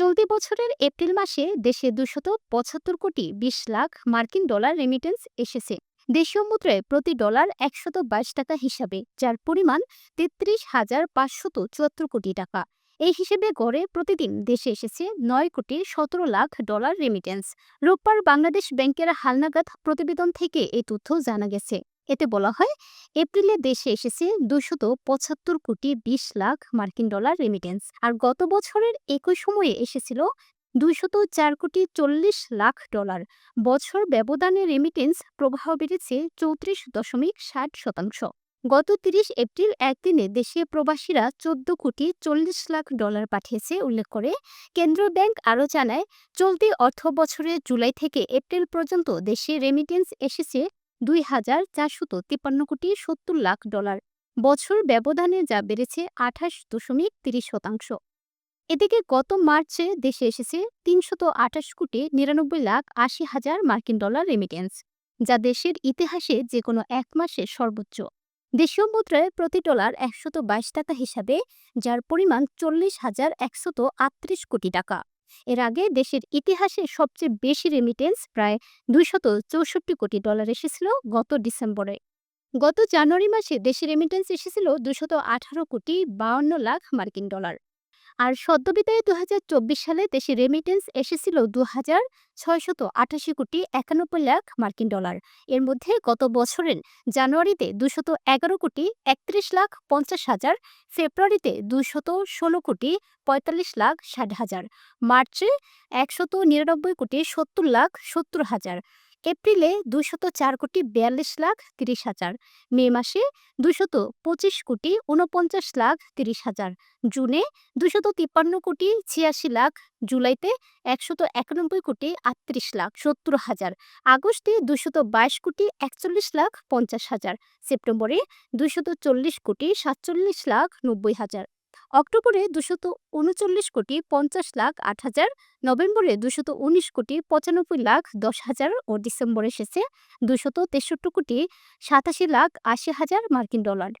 চলতি বছরের এপ্রিল মাসে দেশে দুশত পঁচাত্তর কোটি বিশ লাখ মার্কিন ডলার রেমিটেন্স এসেছে। দেশীয় মুদ্রায় প্রতি ডলার একশত বাইশ টাকা হিসাবে, যার পরিমাণ তেত্রিশ হাজার পাঁচশত চুয়াত্তর কোটি টাকা। এই হিসেবে গড়ে প্রতিদিন দেশে এসেছে নয় কোটি সতেরো লাখ ডলার রেমিটেন্স রোববার বাংলাদেশ ব্যাংকের হালনাগাদ প্রতিবেদন থেকে এই তথ্য জানা গেছে। এতে বলা হয়, এপ্রিলে দেশে এসেছে দুশত পঁচাত্তর কোটি বিশ লাখ মার্কিন ডলার রেমিটেন্স আর গত বছরের একই সময়ে এসেছিল দুইশত চার কোটি চল্লিশ লাখ ডলার। বছর ব্যবধানে রেমিটেন্স প্রবাহ বেড়েছে চৌত্রিশ দশমিক ষাট শতাংশ। গত তিরিশ এপ্রিল একদিনে দেশীয় প্রবাসীরা চোদ্দ কোটি চল্লিশ লাখ ডলার পাঠিয়েছে, উল্লেখ করে কেন্দ্রীয় ব্যাংক আরও জানায়, চলতি অর্থ বছরের জুলাই থেকে এপ্রিল পর্যন্ত দেশে রেমিটেন্স এসেছে দুই হাজার চারশত তিপ্পান্ন কোটি সত্তর লাখ ডলার। বছর ব্যবধানে যা বেড়েছে আঠাশ দশমিক তিরিশ শতাংশ। এদিকে গত মার্চে দেশে এসেছে তিনশত আঠাশ কোটি নিরানব্বই লাখ আশি হাজার মার্কিন ডলার রেমিটেন্স যা দেশের ইতিহাসে যে কোনো এক মাসে সর্বোচ্চ। দেশীয় মুদ্রায় প্রতি ডলার একশত বাইশ টাকা হিসাবে, যার পরিমাণ চল্লিশ হাজার একশত আটত্রিশ কোটি টাকা। এর আগে দেশের ইতিহাসে সবচেয়ে বেশি রেমিটেন্স প্রায় দুইশত চৌষট্টি কোটি ডলার এসেছিল গত ডিসেম্বরে। গত জানুয়ারি মাসে দেশের রেমিটেন্স এসেছিল দুশত আঠারো কোটি বাউন্ন লাখ মার্কিন ডলার আর সদ্যবিদায়ে দু হাজার চব্বিশ সালে দেশে রেমিটেন্স এসেছিল দু হাজার ছয়শত আটাশি কোটি একানব্বই লাখ মার্কিন ডলার। এর মধ্যে গত বছরের জানুয়ারিতে দুশত এগারো কোটি একত্রিশ লাখ পঞ্চাশ হাজার, ফেব্রুয়ারিতে দুশত ষোলো কোটি পঁয়তাল্লিশ লাখ ষাট হাজার, মার্চে একশত নিরানব্বই কোটি সত্তর লাখ সত্তর হাজার। এপ্রিলে দুশত চার কোটি বিয়াল্লিশ লাখ তিরিশ হাজার, মে মাসে দুশত পঁচিশ কোটি উনপঞ্চাশ লাখ তিরিশ হাজার, জুনে দুশত তিপ্পান্ন কোটি ছিয়াশি লাখ, জুলাইতে একশত একানব্বই কোটি আটত্রিশ লাখ সত্তর হাজার, আগস্টে দুশত বাইশ কোটি একচল্লিশ লাখ পঞ্চাশ হাজার, সেপ্টেম্বরে দুশত চল্লিশ কোটি সাতচল্লিশ লাখ নব্বই হাজার। অক্টোবরে দুশত উনচল্লিশ কোটি পঞ্চাশ লাখ আট হাজার, নভেম্বরে দুশত উনিশ কোটি পঁচানব্বই লাখ দশ হাজার ও ডিসেম্বরে এসেছে দুশত তেষট্টি কোটি সাতাশি লাখ আশি হাজার মার্কিন ডলার।